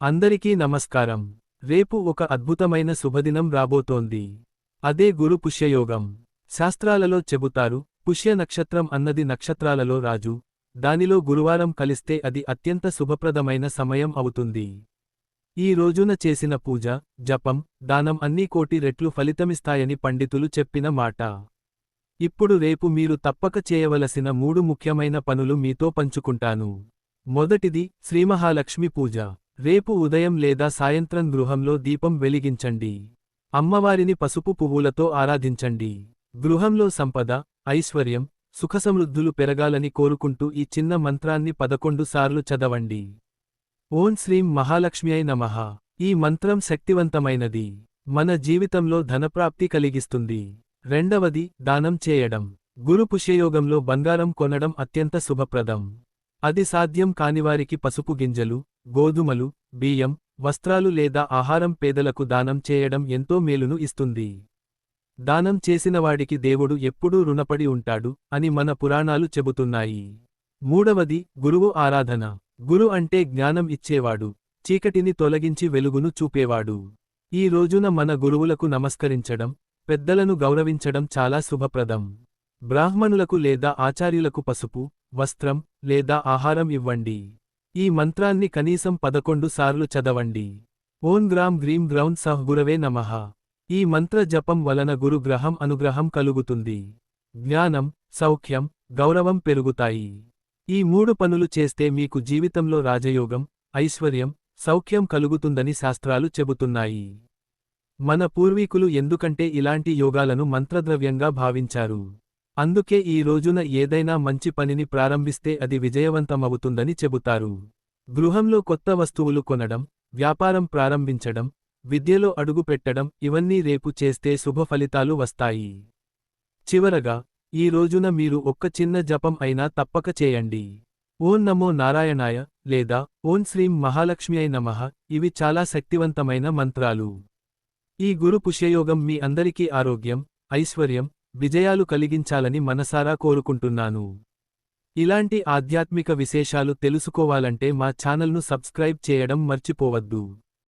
అందరికీ నమస్కారం. రేపు ఒక అద్భుతమైన శుభదినం రాబోతోంది. అదే గురు పుష్యయోగం. శాస్త్రాలలో చెబుతారు పుష్య నక్షత్రం అన్నది నక్షత్రాలలో రాజు. దానిలో గురువారం కలిస్తే అది అత్యంత శుభప్రదమైన సమయం అవుతుంది. ఈ రోజున చేసిన పూజ జపం దానం అన్నీ కోటి రెట్లు ఫలితమిస్తాయని పండితులు చెప్పిన మాట. ఇప్పుడు రేపు మీరు తప్పక చేయవలసిన మూడు ముఖ్యమైన పనులు మీతో పంచుకుంటాను. మొదటిది శ్రీమహాలక్ష్మి పూజ. రేపు ఉదయం లేదా సాయంత్రం గృహంలో దీపం వెలిగించండి. అమ్మవారిని పసుపు పువ్వులతో ఆరాధించండి. గృహంలో సంపద ఐశ్వర్యం సుఖసమృద్ధులు పెరగాలని కోరుకుంటూ ఈ చిన్న మంత్రాన్ని పదకొండు సార్లు చదవండి. ఓం శ్రీం మహాలక్ష్మ్యై నమః. ఈ మంత్రం శక్తివంతమైనది. మన జీవితంలో ధనప్రాప్తి కలిగిస్తుంది. రెండవది దానం చేయడం. గురు పుష్యయోగంలో బంగారం కొనడం అత్యంత శుభప్రదం. అది సాధ్యం కానివారికి పసుపు గింజలు గోధుమలు బియ్యం వస్త్రాలు లేదా ఆహారం పేదలకు దానం చేయడం ఎంతో మేలును ఇస్తుంది. దానం చేసినవాడికి దేవుడు ఎప్పుడూ రుణపడి ఉంటాడు అని మన పురాణాలు చెబుతున్నాయి. మూడవది గురువు ఆరాధన. గురు అంటే జ్ఞానం ఇచ్చేవాడు చీకటిని తొలగించి వెలుగును చూపేవాడు. ఈ రోజున మన గురువులకు నమస్కరించడం పెద్దలను గౌరవించడం చాలా శుభప్రదం. బ్రాహ్మణులకు లేదా ఆచార్యులకు పసుపు వస్త్రం లేదా ఆహారం ఇవ్వండి. ఈ మంత్రాన్ని కనీసం పదకొండు సార్లు చదవండి. ఓం గ్రాం గ్రీం గ్రౌం సహ్ గురవే నమః. ఈ మంత్ర జపం వలన గురు గ్రహం అనుగ్రహం కలుగుతుంది. జ్ఞానం సౌఖ్యం గౌరవం పెరుగుతాయి. ఈ మూడు పనులు చేస్తే మీకు జీవితంలో రాజయోగం ఐశ్వర్యం సౌఖ్యం కలుగుతుందని శాస్త్రాలు చెబుతున్నాయి. మన పూర్వీకులు ఎందుకంటే ఇలాంటి యోగాలను మంత్రద్రవ్యంగా భావించారు. అందుకే ఈ రోజున ఏదైనా మంచి పనిని ప్రారంభిస్తే అది విజయవంతమవుతుందని చెబుతారు. గృహంలో కొత్త వస్తువులు కొనడం వ్యాపారం ప్రారంభించడం విద్యలో అడుగుపెట్టడం ఇవన్నీ రేపు చేస్తే శుభ ఫలితాలు వస్తాయి. చివరగా ఈ రోజున మీరు ఒక్క చిన్న జపం అయినా తప్పక చేయండి. ఓం నమో నారాయణాయ లేదా ఓం శ్రీం మహాలక్ష్మ్యై నమః ఇవి చాలా శక్తివంతమైన మంత్రాలు. ఈ గురు పుష్యయోగం మీ అందరికీ ఆరోగ్యం ఐశ్వర్యం విజయాలు కలిగించాలని మనసారా కోరుకుంటున్నాను. ఇలాంటి ఆధ్యాత్మిక విశేషాలు తెలుసుకోవాలంటే మా ఛానల్ను సబ్స్క్రైబ్ చేయడం మర్చిపోవద్దు.